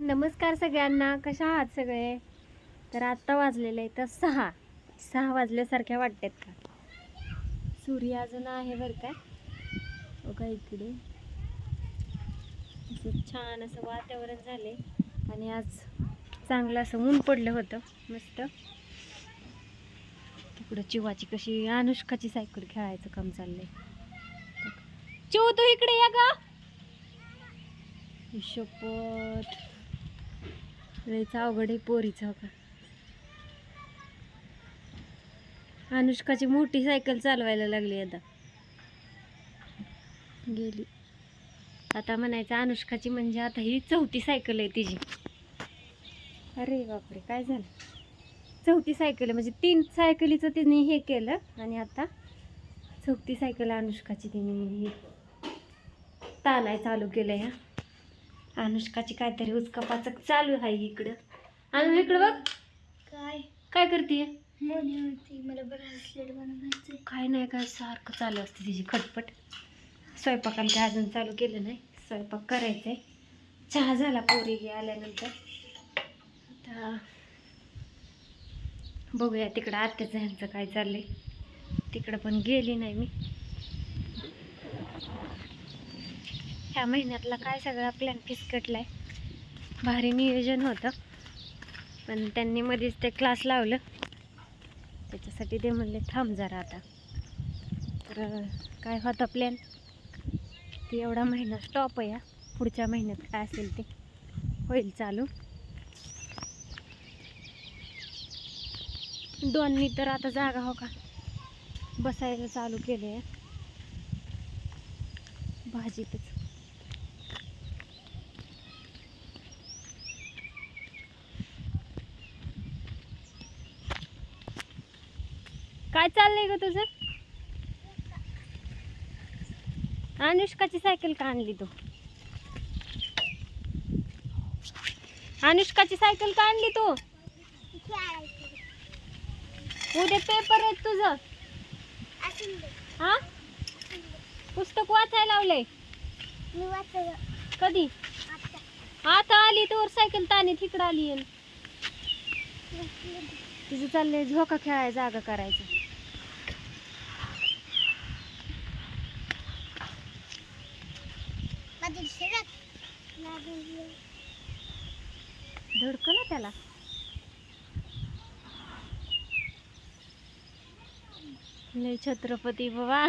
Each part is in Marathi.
नमस्कार सगळ्यांना कशा आहात सगळे? तर आत्ता वाजलेले तर सहा. सहा वाजल्यासारख्या वाटतात का? सूर्य अजून आहे बरं का? बघा इकडे. असं छान असं वातावरण झाले आणि आज चांगलं असं ऊन पडलं होतं मस्त. तिकडं चिवाची कशी अनुष्काची सायकल खेळायचं काम चाललंय. चिव तू इकडे या गा. शपथ लयच अवघड आहे पोरीचं का अनुष्काची मोठी सायकल चालवायला लागली आता. गेली. आता म्हणायचं अनुष्काची म्हणजे आता ही चौथी सायकल आहे तिची. अरे बापरे काय झालं? चौथी सायकल आहे म्हणजे तीन सायकलीचं तिने हे केलं आणि आता चौथी सायकल अनुष्काची तिने. हे ताणाय चालू केलं ह्या अनुष्काची काहीतरी उचकापाचक चालू आहे इकडं. आणि इकडं बघ. काय? काय करते मोनी होती मला ब्रासलेट बनवायचं काय नाही काय सारखं चालू असते तिची खटपट. स्वयंपाकाला काय अजून चालू केलं नाही. स्वयंपाक करायचा आहे चहा झाला पोरी हे आल्यानंतर. आता बघूया तिकडं आत्याचं ह्यांचं काय चाललंय. तिकडं पण गेली नाही मी. ह्या महिन्यातला काय सगळा प्लॅन फिसकटलाय भारी नियोजन होतं. पण त्यांनी मध्येच ते क्लास लावलं. त्याच्यासाठी ते म्हणले थांब जरा आता. तर काय होता प्लॅन ते एवढा महिना स्टॉप आहे पुढच्या महिन्यात काय असेल ते होईल चालू. दोन्ही तर आता जागा हो का? बसायला चालू केले भाजीतच काय चाललंय ग तुझं? अनुष्काची सायकल का आणली तू? अनुष्काची सायकल का आणली तू? उद्या पेपर आहेत तुझं. हा? पुस्तक वाचायला लावलंय. कधी? आता आली तर सायकल ताने तिकडं आली तुझं तिचं चाललंय झोका खेळायचा जागा करायचं. धडक ना त्याला. लय छत्रपती बाबा.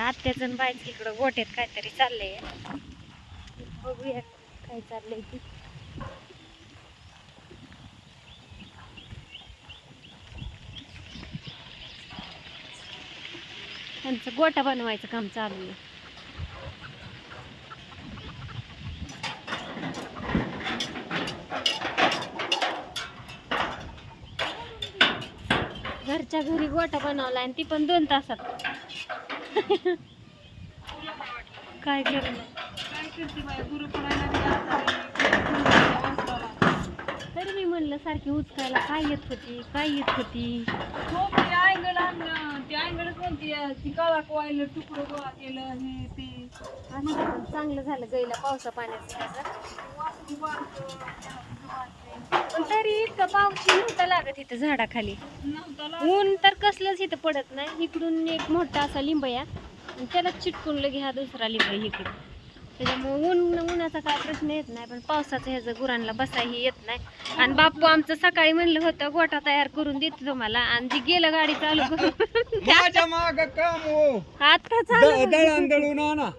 आत्याच बायच इकडं गोट्यात काहीतरी चाललंय. बघूया काय चाललंय ती. त्यांचं गोटा बनवायचं काम चालू आहे. आईच्या घरी गोटा बनवला आणि ती पण दोन तासात. काय करणार तरी मी म्हणलं सारखी उचकायला काय येत होती काय येत होती? हो अँगल आणलं ते म्हणते ती काळा कोवायला तुकडं गोळा केलं हे ते. आणि चांगलं झालं गईला पावसा पाण्याचं त्याचं वासरू बारकं, पण तरी इतकं पावशी नव्हतं लागत इथं झाडाखाली. नव्हता ऊन तर कसलंच इथं पडत नाही. इकडून एक मोठा असा लिंब या. आणि त्याला चिटकून लगे हा दुसरा लिंब इकडे. त्याच्यामुळे ऊन उन्हाचा काय प्रश्न येत नाही पण पावसाचं ह्याचं गुरांना बसाही येत नाही. आणि बाप्पू आमचं सकाळी म्हणलं होतं गोटा तयार करून देतो तुम्हाला. आणि जी गेलं गाडी चालू करून. माझ्या माग काम हो. आता चालू द- दळण दळून आणा.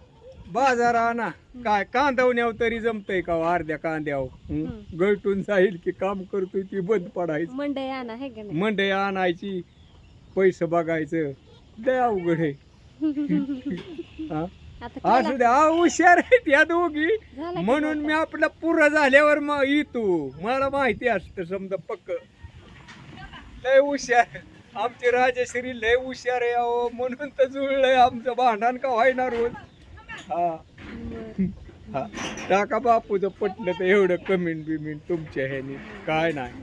बाजार आणा. काय कांदवण्याव तरी जमतय का हो? अर्ध्या कांद्याव. गळटून जाईल की काम करतोय ती बंद पडायचं. मंडई आणा हे का नाही? मंडई आणायची. पैसे बघायचं. लय अवघड आहे. हा? असू द्या. हुशार आहेत या दोघी. म्हणून मी? आपलं पुरं झाल्यावर मग येतो मला माहिती असतं समजा पक्क. लय हुशार. आमची राजश्री लय हुशार आहे अहो. म्हणून तर जुळलंय आमचं भांडण का व्हायना रोज. हा. हा. टाका बापूचं पटलं तर एवढं कमेंट बिमेंट तुमच्या ह्याने. काय नाही.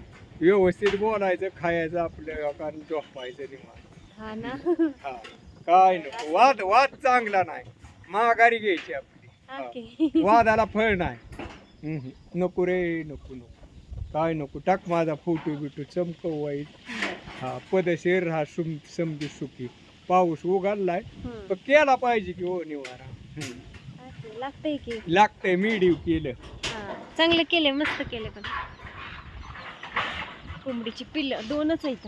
व्यवस्थित बोलायचं खायचं आपलं कारण झोपायचं निवांत. हा ना. हा. काय नको. वाद वाद चांगला नाही. माघारी घ्यायची आपली. वादाला फळ नाही. नको रे नको नको. काय नको? टाक माझा फोटो बिटो चमकव वाईट. हा पदशीर राहा सुम समजू सुखी. पाऊस उघडलाय. पण केला पाहिजे की हो निवारा. लागतंय की. लागतंय मीडिव केलं. हा चांगलं केले मस्त केले पण. कोंबडीची पिल्लं दोनच आहेत.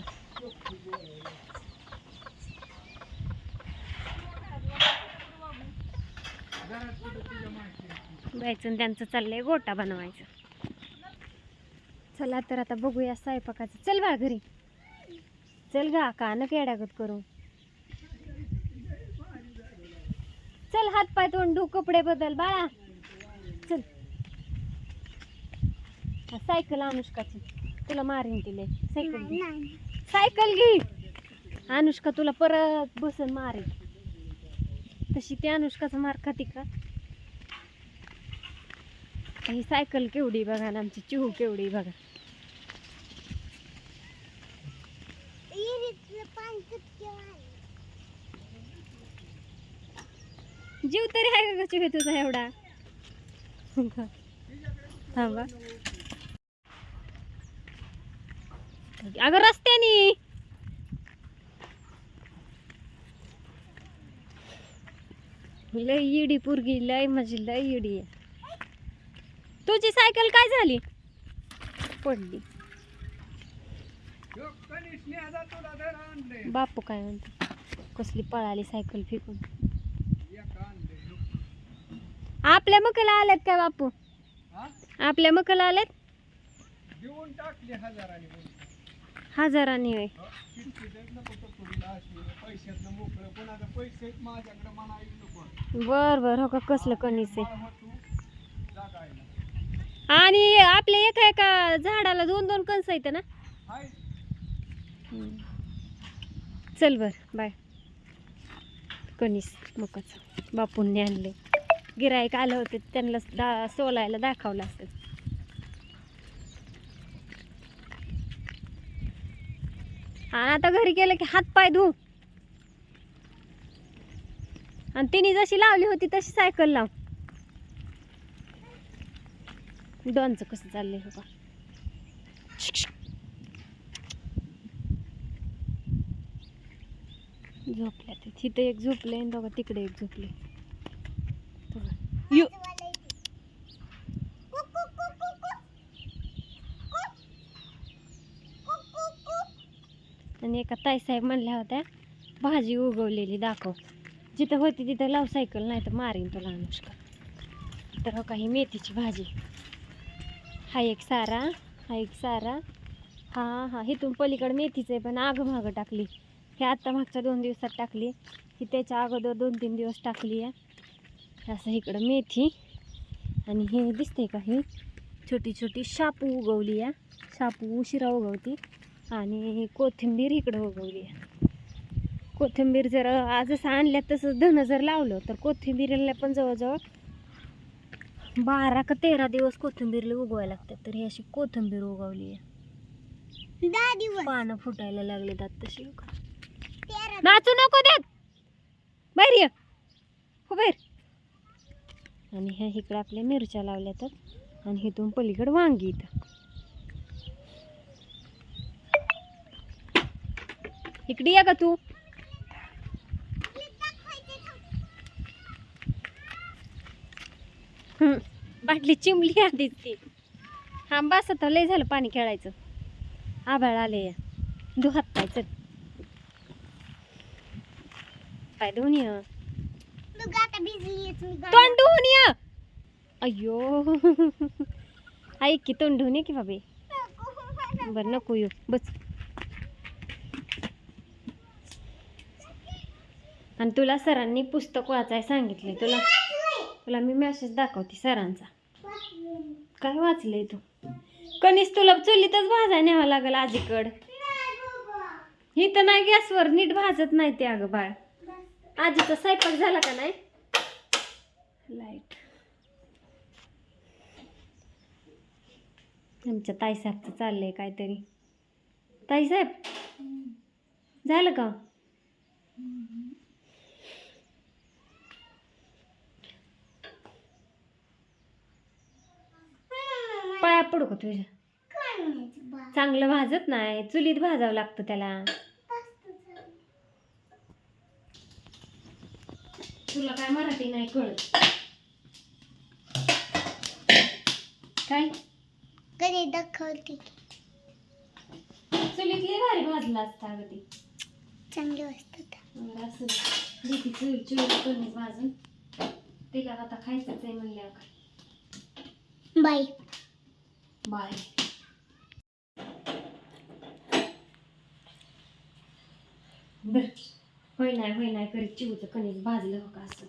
जायचं आणि त्यांचं चाललंय गोटा बनवायचं. चला तर आता बघूया स्वयंपाकाचं. चल बा घरी. चल गा का न केडागत करू चल हात पाय तोंड धु कपडे बदल बाळा. चल. सायकल अनुष्काची तुला मारीन तिले सायकल सायकल घे. अनुष्का तुला परत बसून मारेल. तशी ती अनुष्काचा मार खाती का? ही सायकल केवढी बघा ना आमची चिहू केवढी बघा. जीव तरी आहे का चिहू तुझा एवढा? थांबा. अगं रस्त्यानी. लय इडी पुरगी लय माझी लय इडी आहे. तुझी सायकल काय झाली? पडली. बापू काय म्हणतो? कसली पळाली सायकल फेकून. आपल्या मकला आल्यात काय बापू? आपल्या मकला आल्यात? देऊन टाकले हजाराने. बोल. हजारांनी होय. बर बर हो का कसलं कणीस आहे. आणि आपल्या एका एका झाडाला दोन दोन कणस आहेत ना? चल बर बाय. कणीस मकाच बापूंनी आणले गिरायक आलं होते त्यांना दा सोलायला दाखवलं असेल आणि आता घरी गेलं की हात पाय धू आणि तिने जशी लावली होती तशी सायकल लाव डॉनचं कसं चाललंय हो का झोपल्या ते तिथं एक झोपले आणि दोघं तिकडे एक झोपले. यू का एका ताईसाहेब म्हणल्या होत्या भाजी उगवलेली दाखव. जिथं होती तिथं लाव सायकल नाही तर मारीन तुला अनुष्का. तर हो काही मेथीची भाजी. हा एक सारा हा एक सारा. हा हा इथून पलीकडे मेथीचं आहे पण आग मागं टाकली. हे आत्ता मागच्या दोन दिवसात टाकली. ही त्याच्या अगोदर दोन तीन दिवस टाकली आहे. असं इकडं मेथी. आणि हे दिसते का ही छोटी छोटी शापू उगवली आहे. शापू उशिरा उगवती. आणि कोथिंबीर इकडं उगवली आहे कोथिंबीर जर आज असं आणल्या तसं धनं जर लावलं तर कोथिंबीरला पण जवळजवळ बारा का तेरा दिवस कोथिंबीरला उगवायला लागतात. तर ही अशी कोथिंबीर उगवली आहे पानं फुटायला लागले दात तशी नाचू नको देत! बाहेर ये. हो बाहेर. आणि ह्या इकडे आपल्या मिरच्या लावल्या तर आणि इथून पलीकडे वांगी इथं. इकडे या का तू. बाटली चिमली आधीच ती. हा बस आता लय झालं पाणी खेळायचं. आभाळ आले या. धु काय पाय चल. पाय धुवून ये. तोंड धुवून ये. अय्यो. ऐक की तोंड धुवून ये की बाबे. बरं नको येऊ. बस. आणि तुला सरांनी पुस्तक वाचाय सांगितले तुला तुला मी मेसेज दाखवते सरांचा. काय वाचलंय तू? कणीस तुला चुलीतच भाजाय न्यावं लागेल आजीकड. ही तर नाही गॅसवर नीट भाजत नाही ते अगं बाळ. आजीचा स्वयंपाक झाला का नाही? लाइट आमच्या ताईसाहेबचं चाललंय काहीतरी. ताईसाहेब झालं का पाया पडू का तुझ्या? काय म्हणायचं बा. चांगलं भाजत नाही. चुलीत भाजावं लागतं त्याला. तुला काय मराठी नाही कळत? काय? कधी दाखवते चुलीतली भारी भाजला असता अगं ती. चांगली वाजतात मग असं देखी चुल. चुली कमी भाजून. तिला आता खायचंच आहे म्हणल्यावर. Bye bye. होय नाही होय नाही करीत चिवचं कणीस भाजलं हो का असं.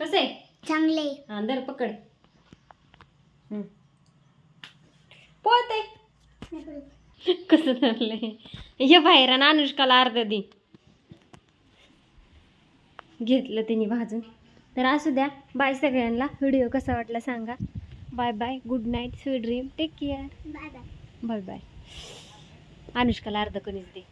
कसं आहे? चांगले हा दर पकड. हम्म. पळते कसं धरलंय ये बाहेर आणि अनुष्काला अर्ध दे. घेतलं तिने भाजून. तर असू द्या बाय सगळ्यांना. व्हिडिओ कसा वाटला सांगा. Bye bye good night sweet dream take care. Bye bye. Bye bye. अनुष्काला अर्ध कणीस दे.